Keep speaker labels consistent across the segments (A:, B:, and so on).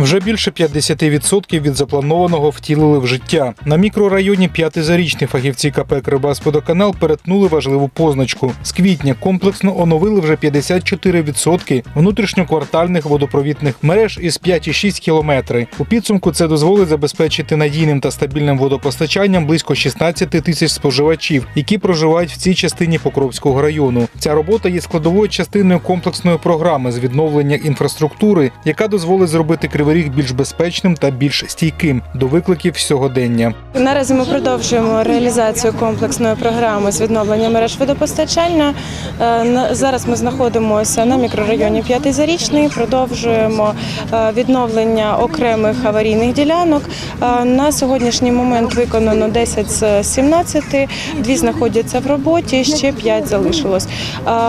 A: Вже більше 50% від запланованого втілили в життя. На мікрорайоні П'ятизарічні фахівці КП Кривбасподоканал перетнули важливу позначку. З квітня комплексно оновили вже 54% внутрішньоквартальних водопровідних мереж із 5,6 кілометри. У підсумку це дозволить забезпечити надійним та стабільним водопостачанням близько 16 тисяч споживачів, які проживають в цій частині Покровського району. Ця робота є складовою частиною комплексної програми з відновлення інфраструктури, яка дозволить зробити Кривий Ріг більш безпечним та більш стійким до викликів сьогодення.
B: Наразі ми продовжуємо реалізацію комплексної програми з відновлення мереж водопостачання. Е, Зараз ми знаходимося на мікрорайоні П'ятий Зарічний. Продовжуємо е, відновлення окремих аварійних ділянок. Е, На сьогоднішній момент виконано 10 з 17, дві знаходяться в роботі, ще 5 залишилось.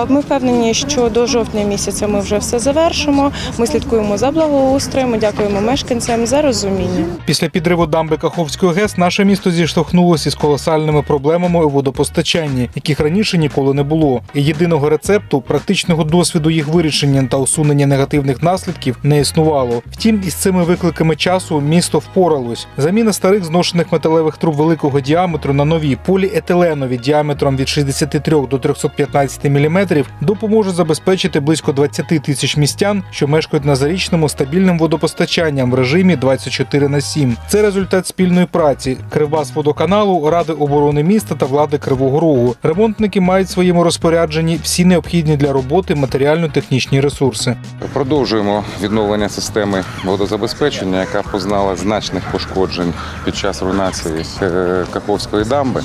B: Ми впевнені, що до жовтня місяця ми вже все завершимо. Ми слідкуємо за благоустроєм. Дякуємо мешканцям за розуміння.
A: Після підриву дамби Каховської ГЕС наше місто зіштовхнулося із колосальними проблемами у водопостачанні, яких раніше ніколи не було. І єдиного рецепту, практичного досвіду їх вирішення та усунення негативних наслідків не існувало. Втім, із цими викликами часу місто впоралось. Заміна старих зношених металевих труб великого діаметру на нові поліетиленові діаметром від 63 до 315 мм допоможе забезпечити близько 20 тисяч містян, що мешкають на зарічному стабільним водопостачанням в режимі 24 на 7. Це результат спільної праці Кривбасводоканалу, Ради оборони міста та влади Кривого Рогу. Ремонтники мають в своєму розпорядженні всі необхідні для роботи матеріально-технічні ресурси.
C: Продовжуємо відновлення системи водозабезпечення, яка познала значних пошкоджень під час руйнації е, Каховської дамби,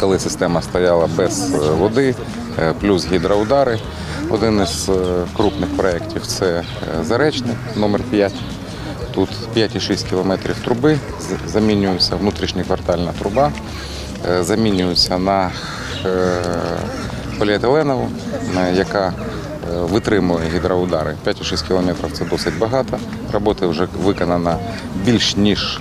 C: коли система стояла без е, води, е, плюс гідроудари. Один із е, крупних проєктів це Заречник Заречний номер 5. Тут 5,6 кілометрів труби, замінюється внутрішньоквартальна труба, е, замінюється на е, поліетиленову, яка е, витримує гідроудари. 5,6 кілометрів це досить багато. Робота вже виконана більш ніж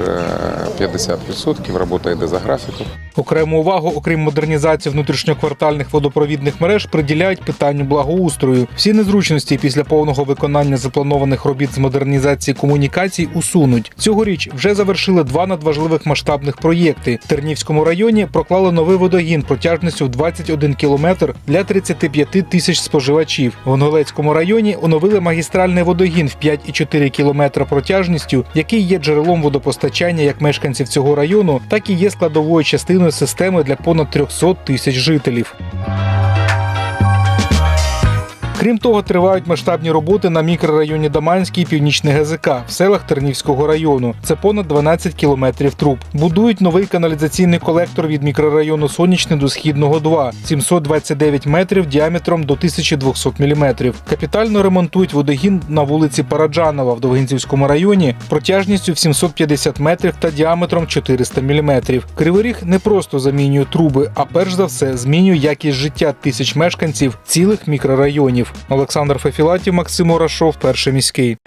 C: е, 50%. Робота йде за графіком.
A: Окрему увагу, окрім модернізації внутрішньоквартальних водопровідних мереж, приділяють питанню благоустрою. Всі незручності після повного виконання запланованих робіт з модернізації комунікацій усунуть. Цьогоріч вже завершили два надважливих масштабних проєкти. В Тернівському районі проклали новий водогін протяжністю в 21 кілометр для 35 тисяч споживачів. В районі оновили магістральний водогін в 5,4 км протяжністю, який є джерелом водопостачання як мешканців цього району, так і є складовою частиною системи для понад 300 тисяч жителів. Крім того, тривають масштабні роботи на мікрорайоні Даманський Північний ГЗК в селах Тернівського району. Це понад 12 кілометрів труб. Будують новий каналізаційний колектор від мікрорайону Сонячне до Східного 2 – 729 метрів діаметром до 1200 мм. Капітально ремонтують водогін на вулиці Параджанова в Довгинцівському районі протяжністю в 750 метрів та діаметром 400 мм. Кривий Ріг не просто замінює труби, а перш за все змінює якість життя тисяч мешканців цілих мікрорайонів. Олександр Фефілатів, Максим Орашов, перший міський.